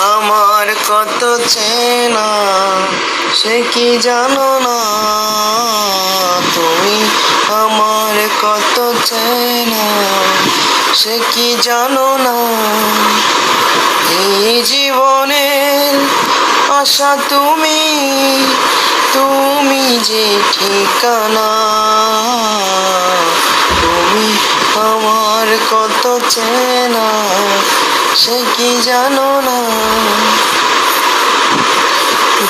আমার কত চেনা, সে কি জানো না? তুমি আমার কত চেনা, সে কি জানো না? এই জীবনের আশা তুমি তুমি যে ঠিকানা, তুমি আমার কত চেনা সে কি জানো না?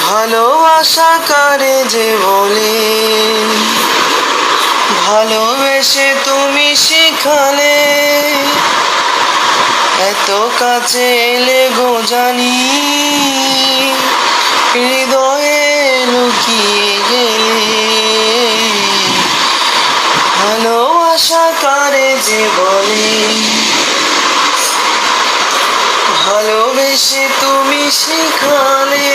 ভালোবাসা করে যে বলে? ভালোবেসে তুমি শিখালে। এত কাছে এলে গো জানি, হৃদয়ে লুকিয়ে গেলে। ভালোবাসা করে যে বলে? ভালোবেসে তুমি শিখালে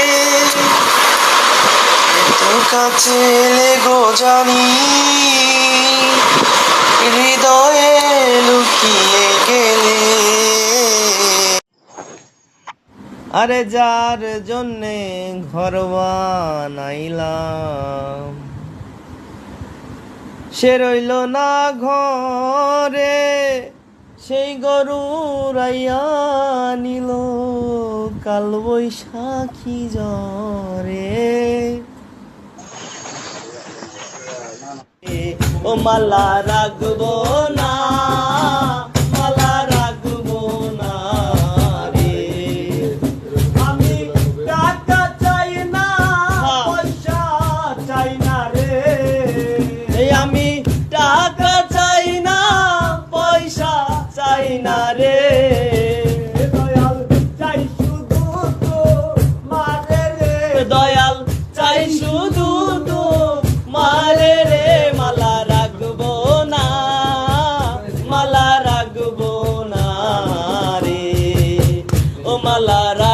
এত কাছে এলে গো জানি, হৃদয়ে লুকিয়ে গেলে। আরে যার জন্যে ঘর বানাইলাম, সে রইল না ঘরে। সেই গরু রাইয়া নিল কাল বৈশাখী জরে ও মালা রাখব না Malara.